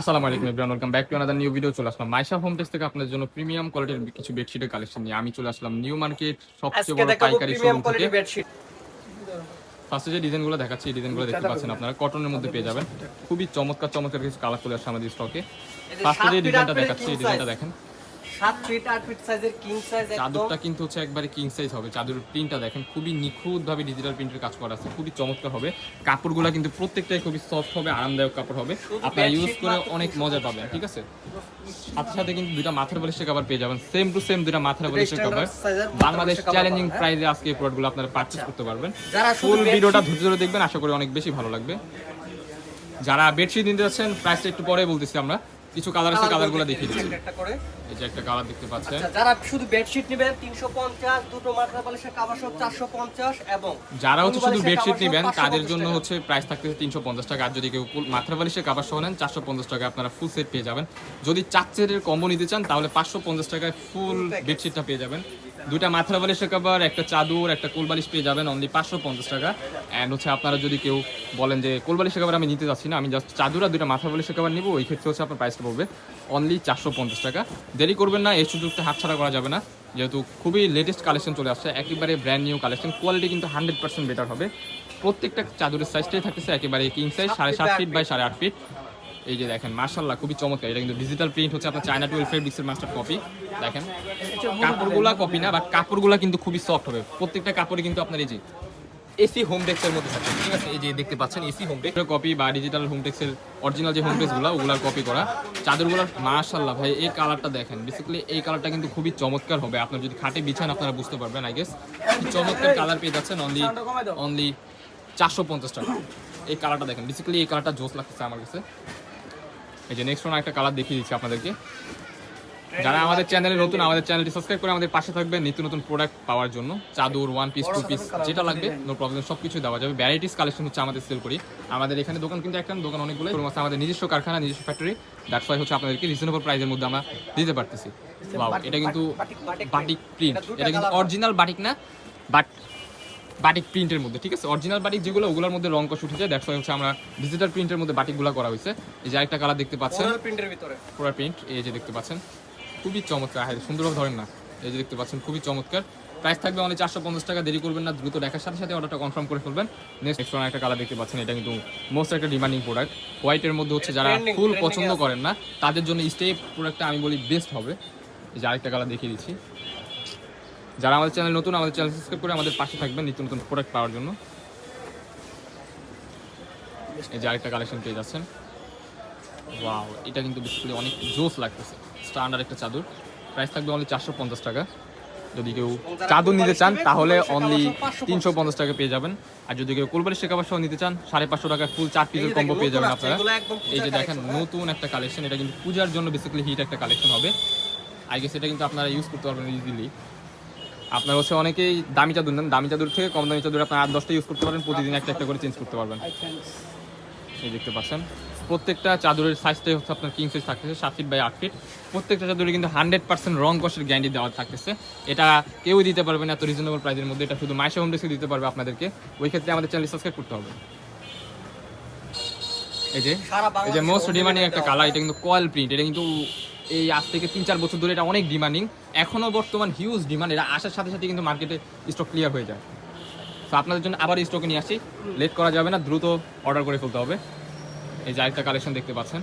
আসসালামু আলাইকুম everyone welcome back to another new video চলে আসলাম মাইশা হোম থেকে আপনাদের জন্য প্রিমিয়াম কোয়ালিটির কিছু বেডশিটের কালেকশন নিয়ে। আমি চলে আসলাম নিউ মার্কেট সবচেয়ে বড় পাইকারি শোরুম থেকে। ফার্স্টে যে ডিজাইনগুলো দেখাচ্ছি এই ডিজাইনগুলো দেখতে পাচ্ছেন আপনারা। কটনের মধ্যে পেয়ে যাবেন। খুবই চমৎকার চমৎকার কিছু কালার চলে আসছে আমাদের স্টকে ফার্স্টে যে ডিজাইনটা দেখাচ্ছি এই ডিজাইনটা দেখেন। 7 ফিট 8 ফিট সাইজের কিং সাইজ একদম। চাদরটা কিন্তু হচ্ছে একবারে কিং সাইজ হবে। চাদরের প্রিন্টটা দেখেন খুবই নিখুঁত ভাবে ডিজিটাল প্রিন্টের কাজ করা আছে খুবই চমৎকার হবে। কাপড়গুলো কিন্তু প্রত্যেকটাই খুবই সফট হবে আরামদায়ক কাপড় হবে। আপনারা ইউজ করে অনেক মজা পাবেন ঠিক আছে? সাথে সাথে কিন্তু দুইটা মাথার বালিশের কভার পেয়ে যাবেন। সেম টু সেম দুইটা মাথার বালিশের কভার বাংলাদেশ চ্যালেঞ্জিং? প্রাইসে আজকে এই প্রোডাক্টগুলো আপনারা পারচেজ করতে পারবেন। যারা ফুল ভিডিওটা ধৈর্য ধরে দেখবেন আশা করি অনেক বেশি ভালো লাগবে। যারা বেডশিট নিতে যাচ্ছেন প্রাইসটা একটু পরে বলতেছি আমরা। কিছু কালার আছে কালারগুলো দেখিয়ে দিচ্ছি। একটা একটা করে। এই যে একটা কালার দেখতে পাচ্ছেন। আচ্ছা যারা শুধু বেডশিট নেবেন 350 দুটো মাত্রা বালিশের কভার সব 450 এবং যারা হচ্ছে শুধু বেডশিট নেবেন তাদের জন্য হচ্ছে প্রাইস থাকতেছে তিনশো পঞ্চাশ টাকা। আর যদি কেউ মাত্রা বালিশের কভার সহ নেন চারশো পঞ্চাশ টাকা আপনারা ফুল সেট পেয়ে যাবেন। যদি চার সেটের কম্বো নিতে চান তাহলে পাঁচশো পঞ্চাশ টাকায় ফুল। বেডশিটটা পেয়ে যাবেন। দুটা মাথা বালিশের কাবার একটা চাদর, একটা কোল বালিশ পেয়ে যাবেন অনলি পাঁচশো পঞ্চাশ টাকা। অ্যান্ড হচ্ছে আপনারা যদি কেউ বলেন যে কোল বালিশের কাবার আমি নিতে যাচ্ছি না, আমি জাস্ট চাদর আর দুটা মাথা বালিশের কাবার নিবো, ওই ক্ষেত্রে হচ্ছে আপনার প্রাইসটা পড়বে অনলি চারশো পঞ্চাশ টাকা। দেরি করবেন না, এই সুযোগটা হাতছাড়া করা যাবে না, যেহেতু খুবই লেটেস্ট কালেকশন চলে আসছে, একেবারে ব্র্যান্ড নিউ কালেকশন কোয়ালিটি কিন্তু হান্ড্রেড পার্সেন্ট বেটার হবে। প্রত্যেকটা চাদরের সাইজটাই থাকতেছে, একেবারে কিং সাইজ সাড়ে সাত ফিট বাই সাড়ে আট ফিট এই যে দেখেন মার্শাল্লাহ খুবই চমৎকার। এটা কিন্তু ডিজিটাল প্রিন্ট হচ্ছে আপনার চায়না টুয়েলভ ফেব্রিক্সের মাস্টার কপি দেখেন কাপড়গুলা কপি না বাট কাপড়গুলা কিন্তু খুবই সফট হবে। প্রত্যেকটা কাপড়ে কিন্তু আপনার এই যে এসি হোম টেক্সের মধ্যে থাকে। ঠিক আছে এই যে দেখতে পাচ্ছেন এসি হোম টেক্স কপি বা ডিজিটাল হোম টেক্সের অরিজিনাল যে হোম টেক্সগুলো ওগুলার কপি করা। চাদরগুলোর মার্শাল্লাহ ভাই এই কালারটা দেখেন। বেসিক্যালি এই কালারটা কিন্তু খুবই চমৎকার হবে। আপনার যদি খাটে বিছান আপনারা বুঝতে পারবেন আই গেস চমৎকার কালার পেয়ে যাচ্ছেন অনলি অনলি চারশো পঞ্চাশ টাকা। এই কালারটা দেখেন। বেসিক্যালি এই কালারটা জোস লাগতেছে আমার কাছে। এই যে নেক্সট একটা কালার দেখিয়ে দিচ্ছি আপনাদেরকে। যারা আমাদের চ্যানেলে নতুন আমাদের চ্যানেলটি সাবস্ক্রাইব করে আমাদের পাশে থাকবে নিত্য নতুন প্রোডাক্ট পাওয়ার জন্য। চাদর ওয়ান পিস টু পিস যেটা লাগবে নো প্রবলেম সব কিছু দেওয়া যাবে। ভ্যারাইটিস কালেকশন হচ্ছে আমাদের সেল করি। আমাদের এখানে দোকান কিন্তু একটা দোকান অনেকগুলো আছে আমাদের নিজস্ব কারখানা নিজস্ব ফ্যাক্টরি দ্যাটস ওয়াই হচ্ছে আপনাদেরকে রিজনেবল প্রাইসের মধ্যে আমরা দিতে পারতেছি। এটা কিন্তু বাটিক প্রিন্ট এটা কিন্তু অরিজিনাল বাটিক না বাট বাটিক প্রিন্টের মধ্যে ঠিক আছে? অরিজিনাল বাটিক যেগুলো ওগুলোর মধ্যে রং কষ উঠে যায় দ্যাটস ওয়াই হচ্ছে আমরা ডিজিটাল প্রিন্টের মধ্যে বাটিকগুলো করা হয়েছে। এই যে আরেকটা কালার দেখতে পাচ্ছেন। প্রিন্টের ভিতরে। পুরো প্রিন্ট এই যে দেখতে পাচ্ছেন। খুবই চমৎকার। হ্যাঁ সুন্দরভাবে ধরেন না। এই যে দেখতে পাচ্ছেন খুবই চমৎকার। প্রাইস থাকবে অনেক চারশো পঞ্চাশ টাকা। দেরি করবেন না দ্রুত দেখার সাথে সাথে অর্ডারটা কনফার্ম করে ফেলবেন। নেক্সট নেক্সট একটা কালার দেখতে পাচ্ছেন। এটা কিন্তু মোস্ট একটা ডিমান্ডিং প্রোডাক্ট হোয়াইটের মধ্যে হচ্ছে যারা ফুল পছন্দ করেন না তাদের জন্য স্টেপ প্রোডাক্টটা আমি বলি বেস্ট হবে। এই যে আরেকটা কালার দেখিয়ে দিচ্ছি। যারা আমাদের চ্যানেল নতুন আমাদের চ্যানেল সাবস্ক্রাইব করে আমাদের পাশে থাকবেন নিত্য নতুন প্রোডাক্ট পাওয়ার জন্য। এই যে আরেকটা কালেকশন পেয়ে যাচ্ছেন। ওয়াও এটা কিন্তু বেসিক্যালি অনেক জোস লাগতেছে। স্ট্যান্ডার্ড একটা চাদর। প্রাইস থাকবে অনলি চারশো পঞ্চাশ টাকা। যদি কেউ চাদর নিতে চান তাহলে অনলি কাবার সহ 550 তিনশো পঞ্চাশ টাকা পেয়ে যাবেন। আর যদি কেউ কোলবালিশ শেখাবার সহ নিতে চান সাড়ে পাঁচশো টাকা ফুল চার পিসের কম্বো পেয়ে যাবেন আপনারা। এই যে দেখেন হ্যাঁ? নতুন একটা কালেকশন এটা কিন্তু পূজার জন্য বেসিক্যালি হিট একটা কালেকশন হবে। আই গেস এটা কিন্তু আপনারা ইউজ করতে পারবেন ইজিলি আপনার হচ্ছে অনেকেই দামি চাদর নেন। দামি চাদর থেকে কম দামি চাদর আপনার আট দশটা ইউজ করতে পারবেন প্রতিদিন একটা একটা করে চেঞ্জ করতে পারবেন। এই দেখতে পাচ্ছেন। প্রত্যেকটা চাদরের সাইজটাই হচ্ছে আপনার কিং সাইজ থাকতেছে সাত ফিট বাই আট ফিট প্রত্যেকটা চাদরে কিন্তু হান্ড্রেড পার্সেন্ট রং কষের গ্যারান্টি দেওয়া থাকতেছে। এটা কেউই দিতে পারবে না এত রিজনেবল প্রাইসের মধ্যে। এটা শুধু মাইশা হোম ডেস্কে দিতে পারবে আপনাদেরকে। ওই ক্ষেত্রে আমাদের চ্যানেল সাবস্ক্রাইব করতে হবে। এই যে এই যে মোস্ট ডিমান্ডিং একটা কালার এটা কিন্তু কয়েল প্রিন্ট এটা কিন্তু এই আজ থেকে তিন চার বছর ধরে এটা অনেক ডিমান্ডিং এখনও বর্তমান হিউজ ডিমান্ড এটা আসার সাথে সাথে কিন্তু মার্কেটে স্টক ক্লিয়ার হয়ে যায়। তো আপনাদের জন্য আবার স্টকে নিয়ে আসি। লেট করা যাবে না দ্রুত অর্ডার করে ফেলতে হবে। এই যে আরেকটা কালেকশন দেখতে পাচ্ছেন।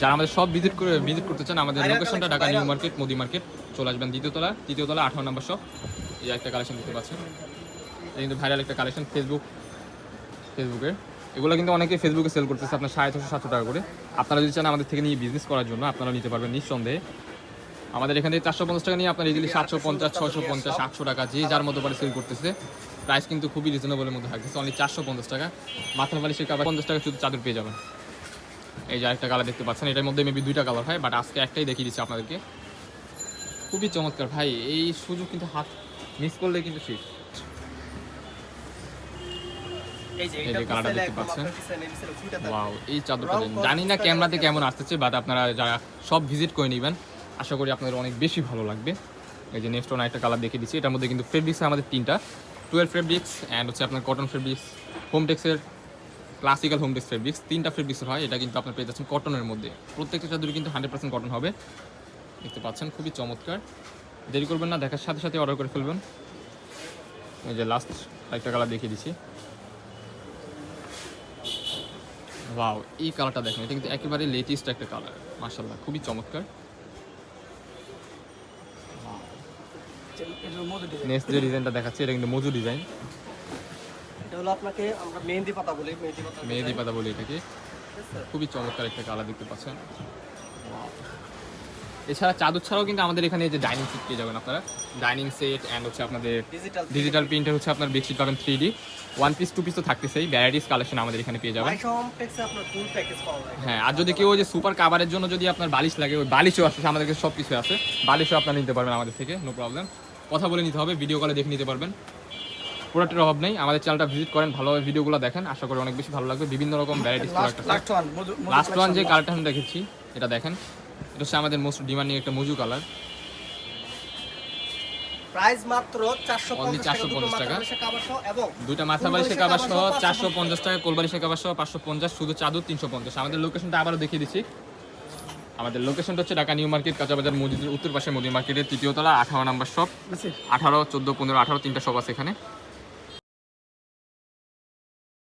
যারা আমাদের সব ভিজিট করে ভিজিট করতে চান আমাদের লোকেশনটা Dhaka new market Modi market চলে আসবেন দ্বিতীয়তলা তৃতীয়তলা আঠারো নম্বর শপ এই একটা কালেকশন দেখতে পাচ্ছেন। এটা কিন্তু ভাইরাল একটা কালেকশন ফেসবুক ফেসবুকের এগুলো কিন্তু অনেকে ফেসবুকে সেল করতেছে আপনার সাড়ে ছশো সাতশো টাকা করে। আপনারা যদি চান আমাদের থেকে নিয়ে বিজনেস করার জন্য, আপনারা নিতে পারবেন নিঃসন্দেহে। আমাদের এখান থেকে চারশো পঞ্চাশ টাকা নিয়ে আপনার ইজিলি সাতশো পঞ্চাশ ছশো পঞ্চাশ আটশো টাকা যে যার মতো পারে সেল করতেছে প্রাইস কিন্তু খুবই রিজনেবলের মধ্যে থাকতেছে। অনলি চারশো পঞ্চাশ টাকা। মাথার বালিশের কাবার পঞ্চাশ টাকা শুধু চাদর পেয়ে যাবেন। এই যে আরেকটা কালার দেখতে পাচ্ছেন, এটার মধ্যে মেবি দুইটা কালার হয় বাট আজকে একটাই দেখিয়ে দিচ্ছি আপনাদেরকে। খুবই চমৎকার। ভাই, এই সুযোগ কিন্তু হাত মিস করলে কিন্তু শেষ। এই চাদরটা জানি না ক্যামেরাতে কেমন আসতেছে বাট আপনারা যারা সব ভিজিট করে নেবেন আশা করি আপনাদের অনেক বেশি ভালো লাগবে। এই যে নেক্সট একটা কালার দেখিয়ে দিচ্ছি এটার মধ্যে কিন্তু ফেব্রিক্স আমাদের তিনটা। টুয়েলভ ফেব্রিক্স অ্যান্ড হচ্ছে আপনার কটন ফেব্রিক্স হোমটেক্সের ক্লাসিক্যাল হোম ডেস্ক ফেব্রিক্স তিনটা ফেব্রিক্সের হয় এটা কিন্তু আপনার পেয়ে যাচ্ছেন কটনের মধ্যে। প্রত্যেকটা চাদরই কিন্তু হান্ড্রেড পার্সেন্ট কটন হবে। দেখতে পাচ্ছেন খুবই চমৎকার। দেরি করবেন না দেখার সাথে সাথে অর্ডার করে ফেলবেন। এই যে লাস্ট একটা কালার দেখিয়ে দিচ্ছি। ওয়াও এই কালারটা দেখেন এটা কিন্তু একেবারে লেটেস্ট একটা কালার মার্শাল্লাহ খুবই চমৎকার। নেক্সট যে ডিজাইনটা দেখাচ্ছে এটা কিন্তু মজু ডিজাইন এটা হলো আপনাকে আমরা পাতা বলি পাতা মেহেদি পাতা বলি এটাকে। খুবই চমৎকার একটা কালার দেখতে পাচ্ছেন। এছাড়া চাদর ছাড়াও কিন্তু আমাদের এখানে যে ডাইনিং সেট পেয়ে যাবেন আপনারা। ডাইনিং সেট অ্যান্ড হচ্ছে আপনাদের ডিজিটাল ডিজিটাল প্রিন্টার হচ্ছে আপনার বেডশিট পাবেন three D one piece two piece তো থাকতেছেই ভ্যারাইটিস কালেকশন আমাদের এখানে পেয়ে যাবেন। হ্যাঁ আর যদি কেউ যে সুপার কাভারের জন্য যদি আপনার বালিশ লাগে ওই বালিশও আছে আমাদের কাছে সব কিছু আছে। বালিশও আপনারা নিতে পারবেন আমাদের থেকে নো প্রবলেম কথা বলে নিতে হবে ভিডিও কলে দেখে নিতে পারবেন। প্রোডাক্টের অভাব নেই আমাদের চ্যানেলটা ভিজিট করেন ভালোভাবে ভিডিওগুলো দেখেন আশা করি অনেক বেশি ভালো লাগবে। বিভিন্ন রকম ভ্যারাইটিস প্রোডাক্ট লাস্ট ওয়ান যে আমি দেখেছি এটা দেখেন। এটা হচ্ছে আমাদের মোস্ট ডিমান্ডিং একটা মজু কালার প্রাইস মাত্র 450 টাকা দুটো 450 টাকা। মাথা কাবার সহ এবং দুইটা মাথা বালিশের কাবার সহ চারশো পঞ্চাশ টাকা কোলবালিশের কাবার সহ পাঁচশো পঞ্চাশ শুধু চাদর তিনশো পঞ্চাশ। আমাদের লোকেশনটা দেখিয়ে দিচ্ছি। আমাদের লোকেশনটা হচ্ছে ঢাকা নিউ মার্কেট কাঁচাবাজার মসজিদের উত্তর পাশে মোদি মার্কেটের তৃতীয় তলা আঠারো নাম্বার শপ আঠারো চোদ্দ পনেরো আঠারো তিনটা শপ আছে এখানে।